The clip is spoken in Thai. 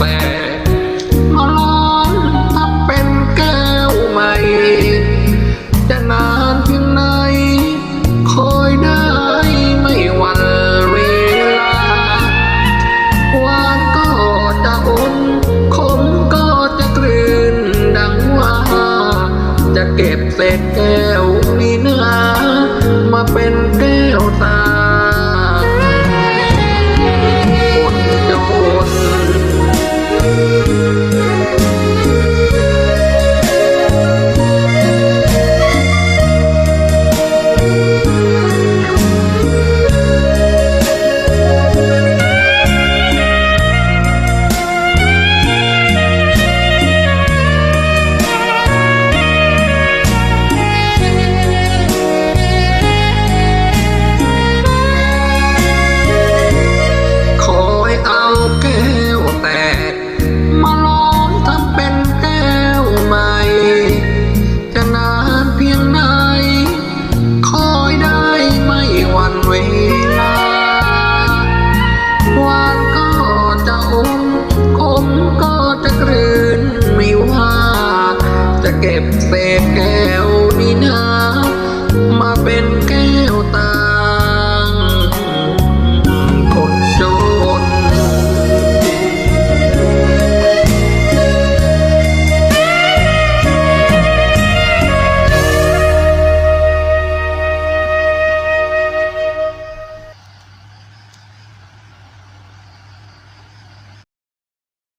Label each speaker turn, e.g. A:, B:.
A: ก้ บเศษแก้วนี่นา